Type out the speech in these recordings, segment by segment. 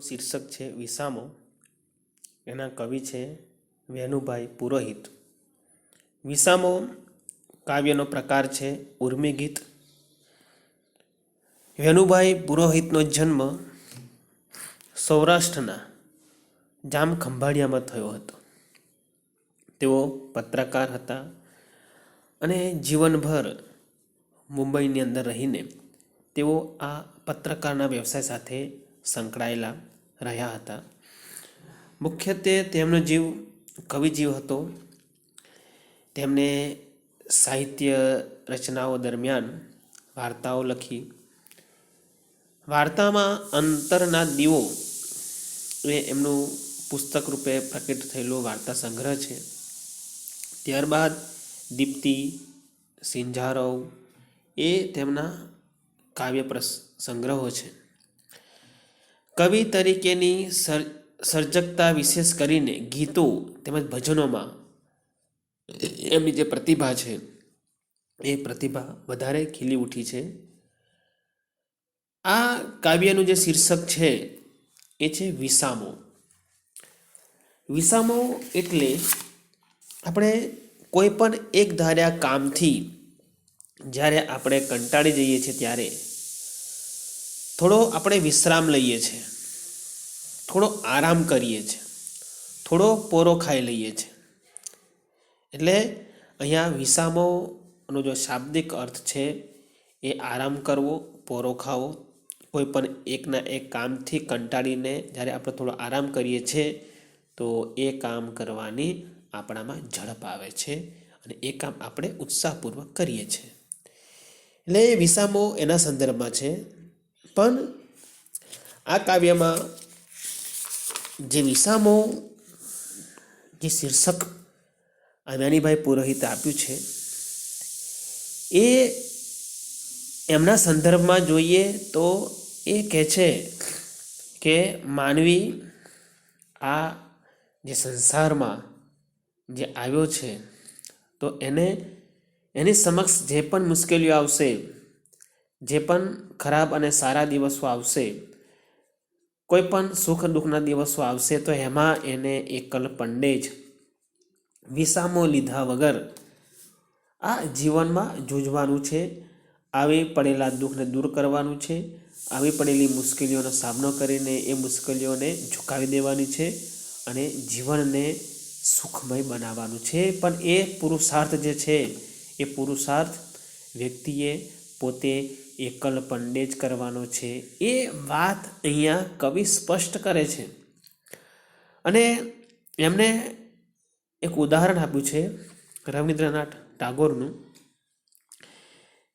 શીર્ષક છે વિસામો. એના કવિ છે વેનુભાઈ પુરોહિત. વિસામો કાવ્યનો પ્રકાર છે ઉર્મી ગીત. વેનુભાઈ પુરોહિતનો જન્મ સૌરાષ્ટ્રના જામ ખંભાળિયામાં થયો હતો. તેઓ પત્રકાર હતા અને જીવનભર મુંબઈની અંદર રહીને તેઓ આ પત્રકારના વ્યવસાય સાથે સંકળાયેલા રહ્યા હતા. મુખ્યત્વે તેમનો જીવ કવિ જીવ હતો. તેમણે સાહિત્ય રચનાઓ દરમિયાન વાર્તાઓ લખી. વાર્તામાં અંતરના દીવો એ એમનું પુસ્તક રૂપે પ્રકટ થયેલો વાર્તા સંગ્રહ છે. ત્યારબાદ દીપ્તિ, સિંજારવ એ તેમના કાવ્ય પ્રસ સંગ્રહો છે. કવિ તરીકેની સર, સર્જકતા વિશેષ કરીને ગીતો તેમજ ભજનોમાં એમની જે પ્રતિભા છે, એ પ્રતિભા વધારે ખીલી ઉઠી છે. આ કાવ્યનું જે શીર્ષક છે, એ છે વિસામો. વિસામો એટલે આપણે કોઈ પણ એક ધાર્યા કામથી જ્યારે આપણે કંટાળી જઈએ છીએ ત્યારે થોડો આપણે વિશ્રામ લઈએ છીએ થોડો આરામ કરીએ છીએ થોડો પોરો ખાઈ લઈએ છીએ એટલે અહીંયા વિસામોનો જો શાબ્દિક અર્થ છે, એ આરામ કરવો, પોરો ખાવો, કોઈ પણ એકના એક કામથી કંટાળીને જ્યારે આપણે થોડો આરામ કરીએ છીએ, તો એ કામ કરવાની આપણામાં ઝડપ આવે છે અને એ કામ આપણે ઉત્સાહપૂર્વક કરીએ છીએ. એટલે વિસામો એના સંદર્ભમાં છે પણ આ કાવ્યમાં જે વિસામો, જે શીર્ષક અમ્યાનીભાઈ પુરોહિતે આપ્યું છે, એ એમના સંદર્ભમાં જોઈએ તો એ કહે છે કે માનવી આ જે સંસારમાં જે આવ્યો છે, તો એને એની સમક્ષ જે પણ મુશ્કેલીઓ આવશે જે પણ ખરાબ અને સારા દિવસો આવશે, કોઈ પણ સુખ દુઃખના દિવસો આવશે, તો એમાં એને એકલ પંડે જ વિસામો લીધા વગર આ જીવનમાં જૂજવાનું છે, આવી પડેલા દુઃખને દૂર કરવાનું છે, આવી પડેલી મુશ્કેલીઓનો સામનો કરીને એ મુશ્કેલીઓને ઝુકાવી દેવાની છે અને જીવનને સુખમય બનાવવાનું છે. પણ એ પુરુષાર્થ જે છે, એ પુરુષાર્થ વ્યક્તિએ પોતે એકલ પંડે જ કરવાનો છે, એ વાત અહીંયા કવિ સ્પષ્ટ કરે છે. અને એમને એક ઉદાહરણ આપ્યું છે રવિન્દ્રનાથ ટાગોરનું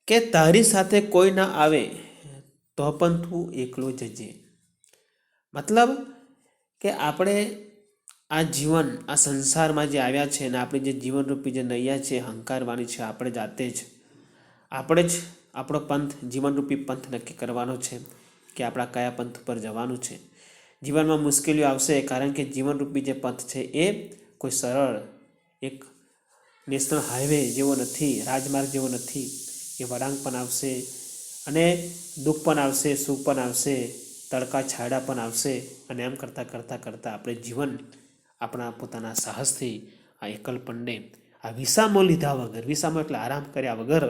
કે તારી સાથે કોઈ ના આવે તો પણ તું એકલો જજે. મતલબ કે આપણે આ જીવન, આ સંસારમાં જે આવ્યા છે અને આપણી જે જીવનરૂપી જે નૈયા છે હંકારવાની છે, આપણે જાતે જ, આપણે જ આપણો પંથ જીવનરૂપી પંથ નક્કી કરવાનો છે કે આપણા કયા પંથ પર જવાનું છે. જીવનમાં મુશ્કેલીઓ આવશે કારણ કે જીવનરૂપી જે પંથ છે એ કોઈ સરળ, એક નેશનલ હાઈવે જેવો નથી, રાજમાર્ગ જેવો નથી. એ વળાંક પણ આવશે અને દુઃખ પણ આવશે, સુખ પણ આવશે, તડકા, છાયડા પણ આવશે અને એમ કરતાં કરતાં કરતાં આપણે જીવન આપણા પોતાના સાહસથી આ એકલ આ વિસામો લીધા વગર, વિસામો એટલે આરામ કર્યા વગર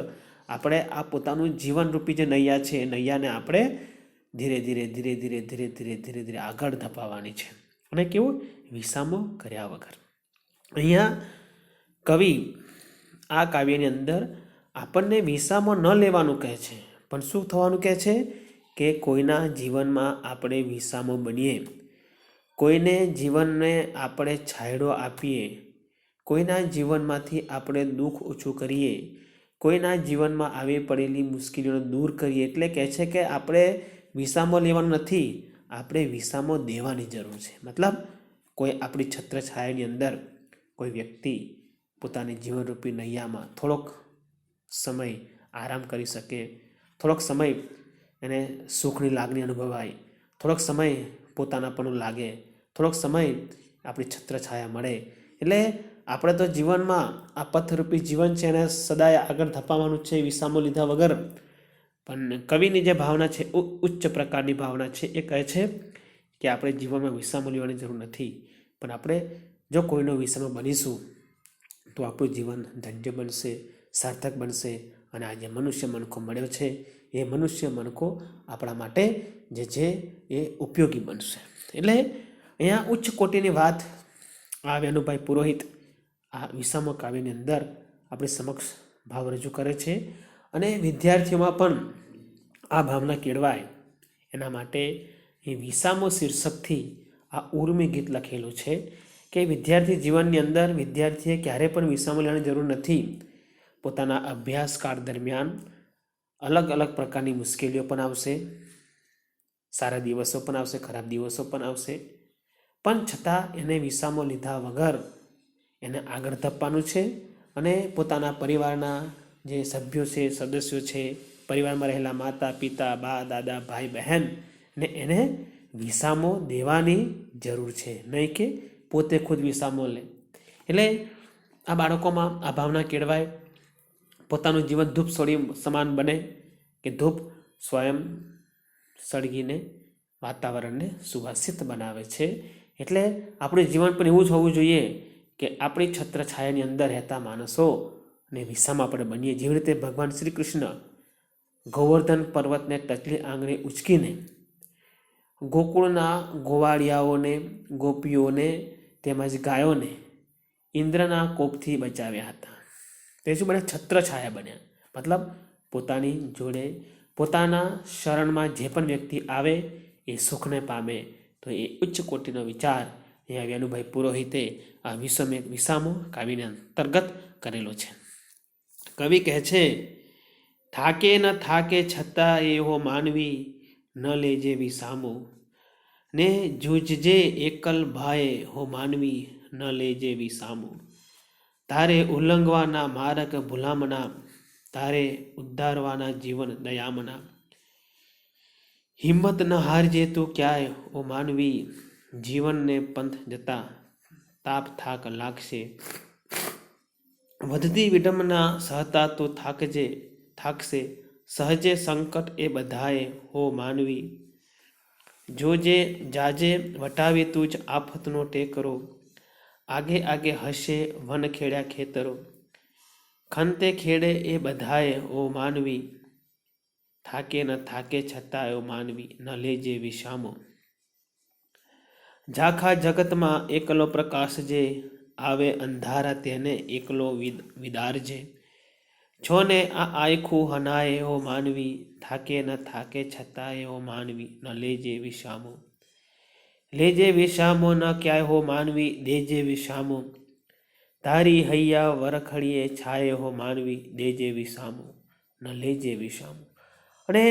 આપણે આ પોતાનું જીવનરૂપી જે નૈયા છે, એ નૈયાને આપણે ધીરે ધીરે ધીરે ધીરે ધીરે ધીરે ધીરે ધીરે આગળ ધપાવવાની છે. અને કેવું? વિસામો કર્યા વગર. અહીંયા કવિ આ કાવ્યની અંદર આપણને વિસામો ન લેવાનું કહે છે, પણ શું થવાનું કહે છે? કે કોઈના જીવનમાં આપણે વિસામો બનીએ, કોઈને જીવનને આપણે છાયડો આપીએ, કોઈના જીવનમાંથી આપણે દુઃખ ઓછું કરીએ કોઈના જીવનમાં આવી પડેલી મુશ્કેલીઓને દૂર કરીએ એટલે કહે છે કે આપણે વિસામો લેવાનો નથી, આપણે વિસામો દેવાની જરૂર છે. મતલબ કોઈ આપણી છત્રછાયાની અંદર કોઈ વ્યક્તિ પોતાની જીવનરૂપી નૈયામાં થોડોક સમય આરામ કરી શકે, થોડોક સમય એને સુખની લાગણી અનુભવાય, થોડોક સમય પોતાનાપણું લાગે, થોડોક સમય આપણી છત્રછાયા મળે. એટલે આપણે તો જીવનમાં આ પથરૂપી જીવન છે એને સદાય આગળ ધપાવવાનું છે, વિસામો લીધા વગર. પણ કવિની જે ભાવના છે ઉચ્ચ પ્રકારની ભાવના છે, એ કહે છે કે આપણે જીવનમાં વિસામો લેવાની જરૂર નથી. પણ આપણે જો કોઈનો વિસામો બનીશું, તો આપણું જીવન ધન્ય બનશે, સાર્થક બનશે અને આ જે મનુષ્ય મનખો મળ્યો છે, એ મનુષ્ય મનખો આપણા માટે જે છે, એ ઉપયોગી બનશે. એટલે અહીંયા ઉચ્ચ કોટીની વાત આ વેનુભાઈ પુરોહિત આ વિસામો કાવ્યની અંદર આપણી સમક્ષ ભાવ રજૂ કરે છે. અને વિદ્યાર્થીઓમાં પણ આ ભાવના કેળવાય. એના માટે એ વિસામો શીર્ષકથી આ ઉર્મી ગીત લખેલું છે કે વિદ્યાર્થી જીવનની અંદર વિદ્યાર્થીએ ક્યારે પણ વિસામો લેવાની જરૂર નથી. પોતાના અભ્યાસકાળ દરમિયાન અલગ અલગ પ્રકારની મુશ્કેલીઓ પણ આવશે. સારા દિવસો પણ આવશે, ખરાબ દિવસો પણ આવશે. પણ છતાં એને વિસામો લીધા વગર એને આગળ ધપવાનું છે અને પોતાના પરિવારના જે સભ્યો છે, સદસ્યો છે, પરિવારમાં રહેલા માતા, પિતા, બા, દાદા, ભાઈ, બહેન ને એને વિસામો દેવાની જરૂર છે. નહીં કે પોતે ખુદ વિસામો લે. એટલે આ બાળકોમાં આ ભાવના કેળવાય. પોતાનું જીવન ધૂપ સોળી સમાન બને કે ધૂપ સ્વયં સળગીને વાતાવરણને સુવાસિત બનાવે છે. એટલે આપણું જીવન પણ એવું જ હોવું જોઈએ કે આપણી છત્રછાયાની અંદર રહેતા માણસો અને વિસામાં આપણે બનીએ, જેવી રીતે ભગવાન શ્રી કૃષ્ણ ગોવર્ધન પર્વતને ટચલી આંગણે ઉચકીને ગોકુળના ગોવાળિયાઓને, ગોપીઓને તેમજ ગાયોને ઇન્દ્રના કોપથી બચાવ્યા હતા. તે શું બને છત્રછાયા બન્યા. મતલબ પોતાની જોડે, પોતાના શરણમાં જે પણ વ્યક્તિ આવે એ સુખને પામે, તો એ ઉચ્ચ કોટીનો વિચાર અહીંયા વેલુભાઈ પુરોહિતે આ વિષમે વિસામો કાવ્યને અંતર્ગત કરેલો છે. કવિ કહે છે, થાકે ન થાકે છતાં એવો માનવી ન લેજે વિસામો ને જૂજજે એકલ ભાઈ હો માનવી ન લેજે વિસામો તારે ઉલ્લંઘવાના મારક ભૂલામણા, તારે ઉદ્ધારવાના જીવન દયામના હિંમત ન હારજે તું ક્યાંય, ઓ માનવી જીવનને પંથ જતા તાપ થાક લાગશે. વધતી વિડંબના સહતા તો થાકજે, થાકશે. સહજે સંકટ એ બધાએ હો માનવી. જોજે, જાજે, વટાવી તું જ આફતનો ટેકરો. આગે આગે હશે વન ખેડ્યા ખેતરો. ખંતે ખેડે એ બધાએ ઓ માનવી. થાકે ન થાકે છતાં એવો માનવી. ન લેજે વિષામો. ઝાખા જગતમાં એકલો પ્રકાશ જે આવે અંધારા તેને એકલો વિદ વિદારજે છો ને આ આયખું હનાય એવો માનવી, થાકે ન થાકે છતાં એવો માનવી, ન લેજે વિષામો. લેજે વિષામો ન ક્યાંય હો માનવી, દેજે વિષામો. તારી હૈયા વરખડીએ છાયે હો માનવી, દેજે વિસામો ન લેજે વિસામો અને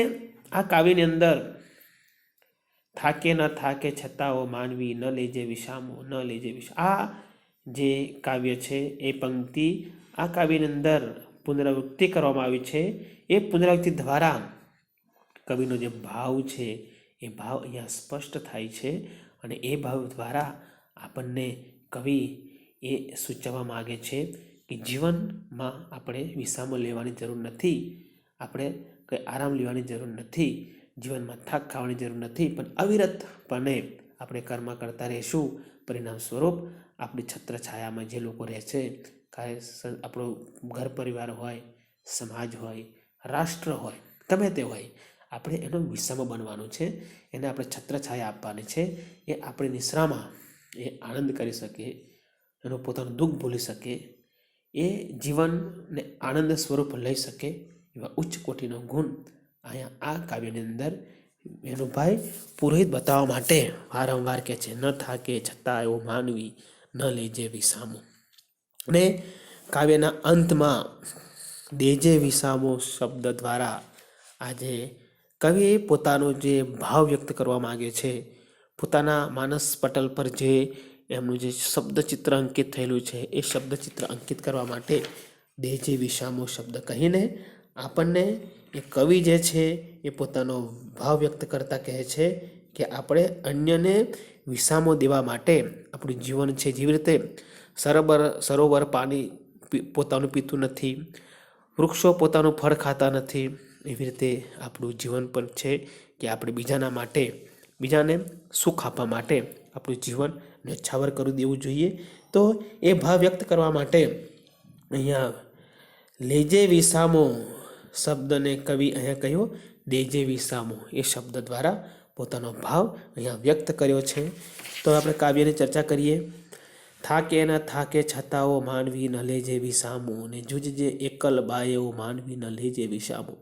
આ કાવ્યની અંદર થાકે ન થાકે છતાં માનવી ન લેજે વિષામો, ન લેજે વિસા આ જે કાવ્ય છે, એ પંક્તિ આ કાવ્યની અંદર પુનરાવૃત્તિ કરવામાં આવી છે. એ પુનરાવૃત્તિ દ્વારા કવિનો જે ભાવ છે, એ ભાવ અહીંયા સ્પષ્ટ થાય છે અને એ ભાવ દ્વારા આપણને કવિ એ સૂચવવા માગે છે કે જીવનમાં આપણે વિસામો લેવાની જરૂર નથી, આપણે કંઈ આરામ લેવાની જરૂર નથી. જીવનમાં થાક ખાવાની જરૂર નથી, પણ અવિરતપણે આપણે કર્મ કરતા રહીશું. પરિણામ સ્વરૂપ આપણી છત્રછાયામાં જે લોકો રહે છે આપણો ઘર પરિવાર હોય, સમાજ હોય, રાષ્ટ્ર હોય, ગમે તે હોય, આપણે એનો વિસામો બનવાનું છે. એને આપણે છત્રછાયા આપવાની છે. એ આપણી નિશ્રામાં એ આનંદ કરી શકે, એનું પોતાનું દુઃખ ભૂલી શકે, એ જીવનને આનંદ સ્વરૂપ લઈ શકે એવા ઉચ્ચ કોટીનો ગુણ અહીંયા આ કાવ્યની અંદર વેનુભાઈ પુરોહિત બતાવવા માટે વારંવાર કહે છે, ન થાકે છતાં એવો માનવી, ન લેજે વિસામો. અને કાવ્યના અંતમાં, દેજે વિસામો શબ્દ દ્વારા આજે કવિએ પોતાનો જે ભાવ વ્યક્ત કરવા માગે છે, પોતાના માનસ પટલ પર જે એમનું જે શબ્દચિત્ર અંકિત થયેલું છે, એ શબ્દચિત્ર અંકિત કરવા માટે દેજે વિષામો શબ્દ કહીને આપણને એ કવિ જે છે એ પોતાનો ભાવ વ્યક્ત કરતા કહે છે કે આપણે અન્યને વિસામો દેવા માટે આપણું જીવન છે જેવી રીતે સરોવર સરોવર પાણી પોતાનું પીતું નથી, વૃક્ષો પોતાનું ફળ ખાતા નથી, એવી રીતે આપણું જીવન પણ છે કે આપણે બીજાના માટે, બીજાને સુખ આપવા માટે આપણું જીવન ન્યોછાવર કરી દેવું જોઈએ. તો એ ભાવ વ્યક્ત કરવા માટે અહીંયા લેજે વિસામો શબ્દને કવિ અહીંયા કહ્યો દેજે વિસામો એ શબ્દ દ્વારા પોતાનો ભાવ અહીંયા વ્યક્ત કર્યો છે. તો આપણે કાવ્યની ચર્ચા કરીએ. થાકે ના થાકે છતાંઓ માનવી ન લેજે વિસામો અને જુજજે એકલ બાયો માનવી ન લેજે વિસામો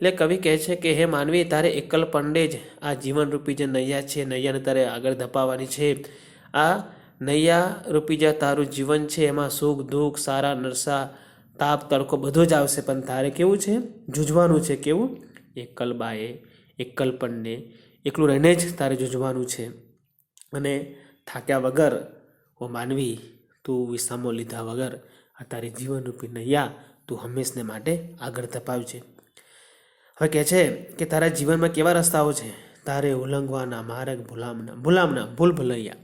એટલે કવિ કહે છે કે, હે માનવી, તારે એકલ પંડે જ આ જીવનરૂપી જે નૈયા છે, નૈયાને તારે આગળ ધપાવવાની છે. આ નૈયા રૂપી જે તારું જીવન છે, એમાં સુખ, દુઃખ, સારા, નરસા તાપ તડકો બધો જ આવશે, પણ તારે કેવું છે? જૂझવાનું છે કેવું? એક બાએ, એક પણને એકલું રહીને જ તારે જૂझવાનું છે. અને થાક્યા વગર, ઓ માનવી, તું વિસામો લીધા વગર, આ તારી જીવનરૂપી નૈયા તું હંમેશને માટે આગળ ધપાવજે. હવે કહે છે કે તારા જીવનમાં કેવા રસ્તાઓ છે? તારે ઉલ્લંઘવાના માર્ગ ભૂલામના ભૂલામના ભૂલ ભૂલૈયા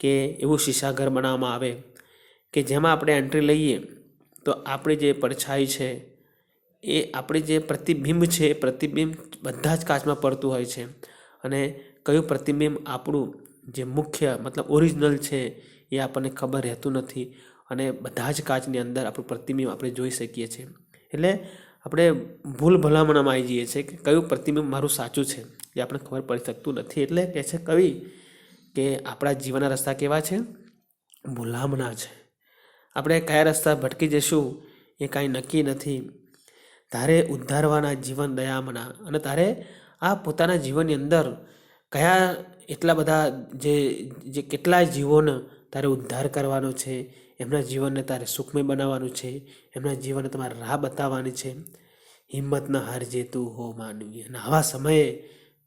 કે એવું શીશાઘર બનાવવામાં આવે, કે જેમાં આપણે એન્ટ્રી લઈએ તો આપણી જે પડછાઈ છે, એ આપણી જે પ્રતિબિંબ છે એ પ્રતિબિંબ બધા જ કાચમાં પડતું હોય છે. અને કયું પ્રતિબિંબ આપણું જે મુખ્ય મતલબ ઓરિજિનલ છે, એ આપણને ખબર રહેતું નથી. અને બધા જ કાચની અંદર આપણું પ્રતિબિંબ આપણે જોઈ શકીએ છીએ. એટલે આપણે ભૂલ ભલામણમાં આવી જઈએ છીએ કે કયું પ્રતિબિંબ મારું સાચું છે, એ આપણે ખબર પડી શકતું નથી. એટલે કહે છે કવિ કે આપણા જીવનના રસ્તા કેવા છે? ભૂલામણા છે. આપણે કયા રસ્તા ભટકી જશું એ કાંઈ નક્કી નથી. તારે ઉદ્ધારવાના જીવન દયામણા અને તારે આ પોતાના જીવનની અંદર કયા એટલા બધા જે જે કેટલા જીવોને તારે ઉદ્ધાર કરવાનો છે, એમના જીવનને તારે સુખમય બનાવવાનું છે, એમના જીવનને તમારે રાહ બતાવવાની છે. હિંમત ન હારજે તું, હો માનવી અને આવા સમયે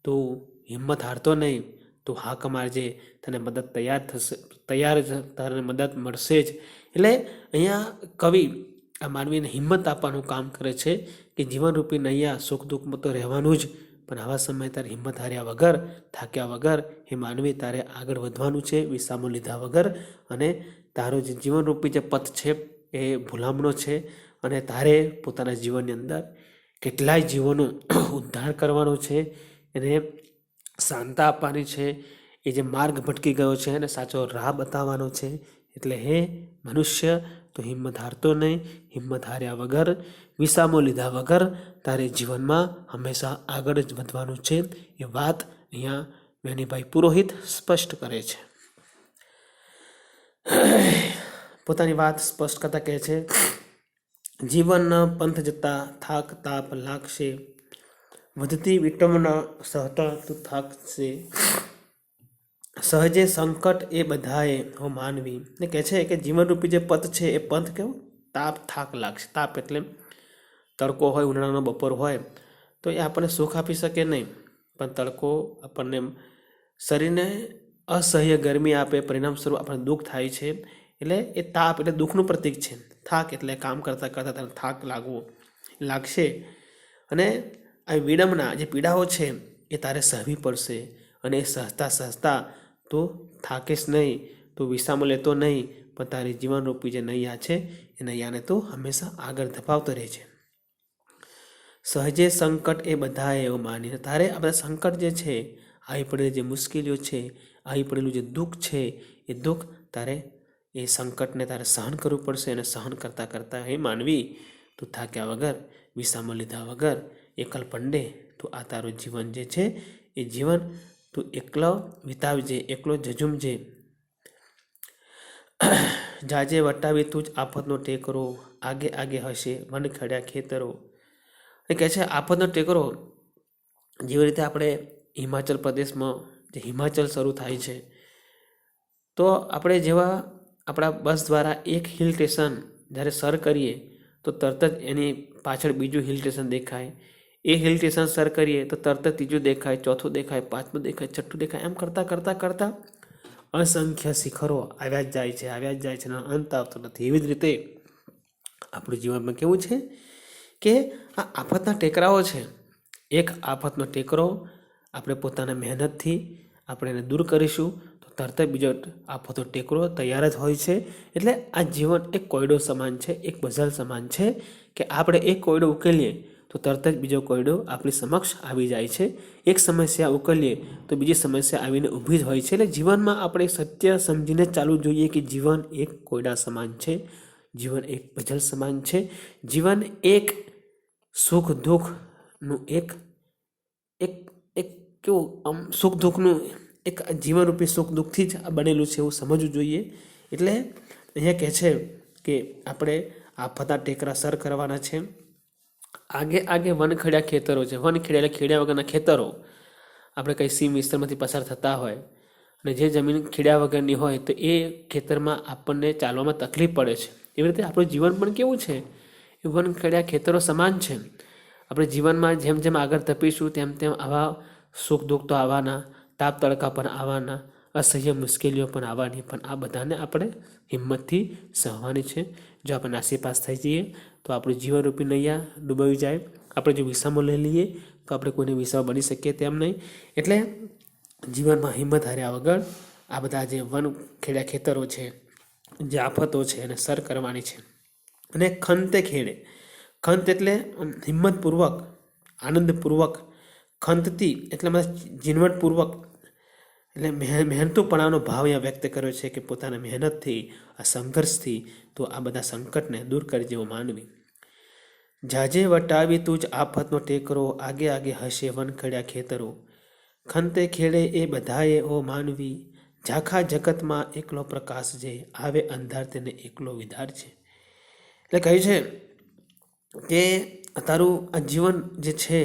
તું હિંમત હારતો નહીં. તું હાક મારજે તને મદદ તૈયાર થશે, તૈયાર તારે મદદ મળશે જ. એટલે અહીંયા કવિ આ માનવીને હિંમત આપવાનું કામ કરે છે કે જીવનરૂપી નૈયા સુખ દુઃખમાં તો રહેવાનું જ, પણ આવા સમયે તારે હિંમત હાર્યા વગર, થાક્યા વગર, એ માનવી તારે આગળ વધવાનું છે, વિસામો લીધા વગર, અને તારો જે જીવનરૂપી જે પથ છે એ ભૂલામણો છે, અને તારે પોતાના જીવનની અંદર કેટલાય જીવોનો ઉદ્ધાર કરવાનો છે, એને શાંતા આપવાની છે. એ જે માર્ગ ભટકી ગયો છે એને સાચો રાહ બતાવવાનો છે. એટલે હે મનુષ્ય, તો હિંમત હારતો નહીં, હિંમત હાર્યા વગર, વિસામો લીધા વગર તારે જીવનમાં હંમેશા આગળ જ વધવાનું છે. એ વાત અહીંયા વેનીભાઈ પુરોહિત સ્પષ્ટ કરે છે. પોતાની વાત સ્પષ્ટ કરતા કહે છે, જીવન પંથ જતા થાક તાપ લાગશે વધતી વિટમના સહતા તું થાકશે. સહજે સંકટ એ બધાએ હો માનવી. ને કહે છે કે જીવનરૂપી જે પથ છે એ પંથ કેવો? તાપ, થાક લાગશે. તાપ એટલે તડકો હોય, ઉનાળાનો બપોર હોય, તો એ આપણને સુખ આપી શકે નહીં. પણ તડકો આપણને શરીરને અસહ્ય ગરમી આપે, પરિણામ સ્વરૂપ આપણને દુઃખ થાય છે. એટલે એ તાપ એટલે દુઃખનું પ્રતીક છે. થાક એટલે કામ કરતાં કરતાં તને થાક લાગવો લાગશે. અને આ વિડંબના જે પીડાઓ છે, એ તારે સહવી પડશે અને એ સહતા સહતા તો થાકીશ નહીં, તો વિસામો લેતો નહીં, પણ તારી જીવનરૂપી જે નૈયા છે, એ નૈયાને તો હંમેશા આગળ ધપાવતો રહે છે સહજે સંકટ એ બધાએ એવું માનીને તારે આ બધા સંકટ જે છે, આવી પડેલી જે મુશ્કેલીઓ છે, આવી પડેલું જે દુઃખ છે, એ દુઃખ તારે એ સંકટને તારે સહન કરવું પડશે અને સહન કરતાં કરતાં એ માનવી તું થાક્યા વગર, વિસામો લીધા વગર એકલ પંડે, તું આ તારું જીવન જે છે, એ જીવન તું એકલો વિતાવજે એકલો જજુમજે જાજે વટાવી તું જ આફતનો ટેકરો, આગે આગે હશે મન ખડ્યા ખેતરો. એ કહે છે, આફતનો ટેકરો, જેવી રીતે આપણે હિમાચલ પ્રદેશમાં જે હિમાચલ શરૂ થાય છે, તો આપણે જેવા આપણા બસ દ્વારા એક હિલ સ્ટેશન જ્યારે સર કરીએ, તો તરત જ એની પાછળ બીજું હિલ સ્ટેશન દેખાય. એ હિલ સ્ટેશન સર કરીએ તો તરત ત્રીજું દેખાય, ચોથું દેખાય, પાંચમું દેખાય, છઠ્ઠું દેખાય, એમ કરતાં કરતાં કરતાં અસંખ્ય શિખરો આવ્યા જ જાય છે, આવ્યા જ જાય છે અંત આવતો નથી. એવી જ રીતે આપણું જીવનમાં કેવું છે કે આ આફતના ટેકરાઓ છે. એક આફતનો ટેકરો આપણે પોતાના મહેનતથી આપણે એને દૂર કરીશું તો તરત બીજો આફતનો ટેકરો તૈયાર જ હોય છે. એટલે આ જીવન એક કોયડો સમાન છે, એક બઝલ સમાન છે કે આપણે એક કોયડો ઉકેલીએ તો તરત જ બીજો કોયડો આપણી સમક્ષ આવી જાય છે. એક સમસ્યા ઉકેલીએ તો બીજી સમસ્યા આવીને ઊભી જ હોય છે. એટલે જીવનમાં આપણે સત્ય સમજીને ચાલવું જોઈએ કે જીવન એક કોયડા સમાન છે. જીવન એક ભજલ સમાન છે. જીવન એક સુખ દુઃખનું એક એક એક કેવું આમ સુખ દુઃખનું એક જીવનરૂપી સુખ દુઃખથી જ બનેલું છે એવું સમજવું જોઈએ. એટલે અહીંયા કહે છે કે આપણે આ ફતા ટેકરા સર કરવાના છે. આગે આગે વનખેડ્યા ખેતરો છે. વનખેડ્યા એટલે ખેડ્યા વગરના ખેતરો. આપણે કંઈ સીમ વિસ્તારમાંથી પસાર થતા હોય અને જે જમીન ખેડ્યા વગરની હોય તો એ ખેતરમાં આપણને ચાલવામાં તકલીફ પડે છે. એવી રીતે આપણું જીવન પણ કેવું છે? એ વનખેડ્યા ખેતરો સમાન છે. આપણે જીવનમાં જેમ જેમ આગળ તપીશું તેમ તેમ આવા સુખ દુઃખ તો આવવાના, તાપ તડકા પણ આવવાના, અસહ્ય મુશ્કેલીઓ પણ આવવાની, પણ આ બધાને આપણે હિંમતથી સહવાની છે. જો આપણે નાસીપાસ થઈ જઈએ તો આપણું જીવનરૂપી નૈયા ડૂબાવી જાય. આપણે જો વિસામાં લઈ લઈએ, તો આપણે કોઈને વિસામાં બની શકીએ તેમ નહીં. એટલે જીવનમાં હિંમત હાર્યા વગર આ બધા જે વન ખેડ્યા ખેતરો છે, જે આફતો છે એને સર કરવાની છે. અને ખંતે ખેડે. ખંત એટલે હિંમતપૂર્વક, આનંદપૂર્વક, ખંતથી એટલે મતલબ ઝીણવટપૂર્વક એટલે મહેન, મહેનતુપણાનો ભાવ અહીંયા વ્યક્ત કર્યો છે કે પોતાના મહેનતથી, આ સંઘર્ષથી તો આ બધા સંકટને દૂર કરી જેવો માનવી. જાજે વટાવી તું જ આફતનો ટેકરો, આગે આગે હશે વનખડ્યા ખેતરો. ખંતે ખેડે એ બધાએ ઓ માનવી, ઝાખા જગતમાં એકલો પ્રકાશ જે, આવે અંધાર તેને એકલો વિધાર છે. એટલે કહે છે કે તારું આ જીવન જે છે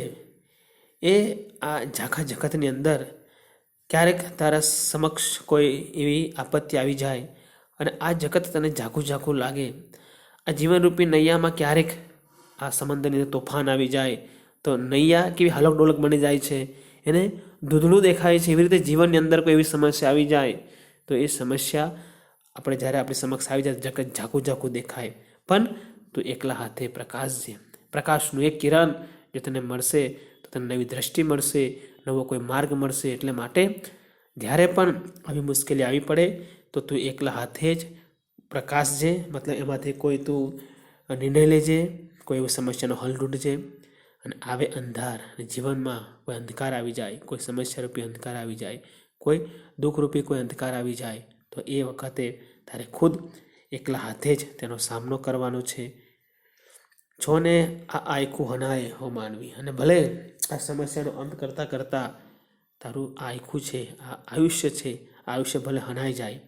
એ આ ઝાખા જગતની અંદર ક્યારેક તારા સમક્ષ કોઈ એવી આપત્તિ આવી જાય અને આ જગત તને ઝાખું ઝાખું લાગે. આ જીવનરૂપી નૈયામાં ક્યારેક આ સમંદરની તોફાન આવી જાય તો નૈયા કેવી હલક ડોલક બની જાય છે. એને ધૂંધળું દેખાય છે. એવી રીતે જીવનની અંદર કોઈ એવી સમસ્યા આવી જાય તો એ સમસ્યા આપણે જ્યારે આપણી સમક્ષ આવી જાય જગત ઝાખું ઝાખું દેખાય. પણ તું એકલા હાથે પ્રકાશ છે પ્રકાશનું એક કિરણ જો તને મળશે તો તને નવી દ્રષ્ટિ મળશે. નવો કોઈ માર્ગ મળશે એટલે માટે જ્યારે પણ આવી મુશ્કેલી આવી પડે, તો તું એકલા હાથે જ પ્રકાશ છે મતલબ એમાંથી કોઈ તું નિર્ણય લેજે, કોઈ એવી સમસ્યાનો હલ ઢૂંઢજે અને આવે અંધાર. અને જીવનમાં કોઈ અંધકાર આવી જાય, કોઈ સમસ્યારૂપી અંધકાર આવી જાય, કોઈ દુઃખરૂપી કોઈ અંધકાર આવી જાય, તો એ વખતે તારે ખુદ એકલા હાથે જ તેનો સામનો કરવાનો છે. છોને આ આયખું હનાય હો માનવી. અને ભલે સમસ્યાનો અંત કરતાં કરતાં તારું આખું છે, આ આયુષ્ય છે, આયુષ્ય ભલે હનાઈ જાય.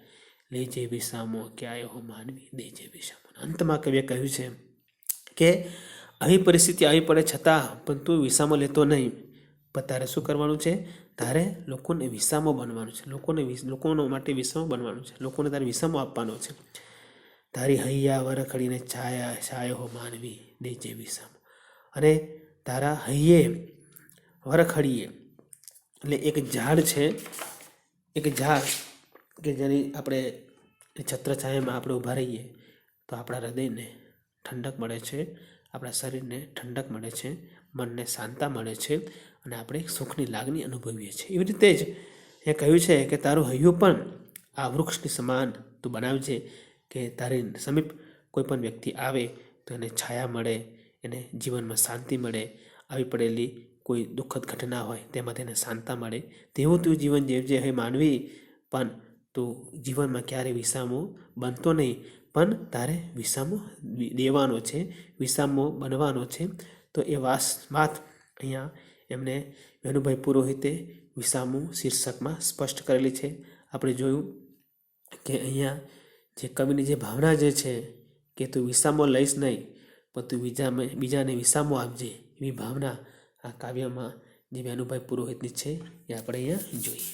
લેજે વિસામો ક્યાંય હો માનવી દેજે વિસામો. અંતમાં કવિએ કહ્યું છે કે, આવી પરિસ્થિતિ આવી પડે છતાં પણ તું વિસામો લેતો નહીં. પણ તારે શું કરવાનું છે? તારે લોકોને વિસામો બનવાનું છે. લોકોને લોકોનો માટે વિસામો બનવાનું છે. લોકોને તારે વિસામો આપવાનો છે. તારી હૈયા વરખડીને છાયા, છાયો હો માનવી દેજે વિસામો. અને તારા હૈયે વરખડીએ. એટલે એક ઝાડ છે, એક ઝાડ કે જેની આપણે છત્રછાયામાં આપણે ઊભા રહીએ, તો આપણા હૃદયને ઠંડક મળે છે, આપણા શરીરને ઠંડક મળે છે, મનને શાંતા મળે છે અને આપણે સુખની લાગણી અનુભવીએ છીએ. એવી રીતે જ એ કહ્યું છે કે તારું હૈયું પણ આ વૃક્ષની સમાન તું બનાવજે કે તારી સમીપ કોઈ પણ વ્યક્તિ આવે તો એને છાયા મળે, એને જીવનમાં શાંતિ મળે. આવી પડેલી કોઈ દુઃખદ ઘટના હોય, તેમાં તેને શાંતા મળે. તેવું તું જીવન જીવજે હે માનવી, પણ તું જીવનમાં ક્યારેય વિસામો બનતો નહીં. પણ તારે વિસામો દેવાનો છે, વિસામો બનવાનો છે. તો એ વાસ, વાત અહીંયા એમને વેણુભાઈ પુરોહિતે વિસામો શીર્ષકમાં સ્પષ્ટ કરેલી છે. આપણે જોયું કે અહીંયા જે કવિની જે ભાવના જે છે કે તું વિસામો લઈશ નહીં, પણ તું બીજા બીજાને વિસામો આપજે એવી ભાવના આ કાવ્યમાં જે વેણુભાઈ પુરોહિતની છે એ આપણે અહીંયા જોઈએ.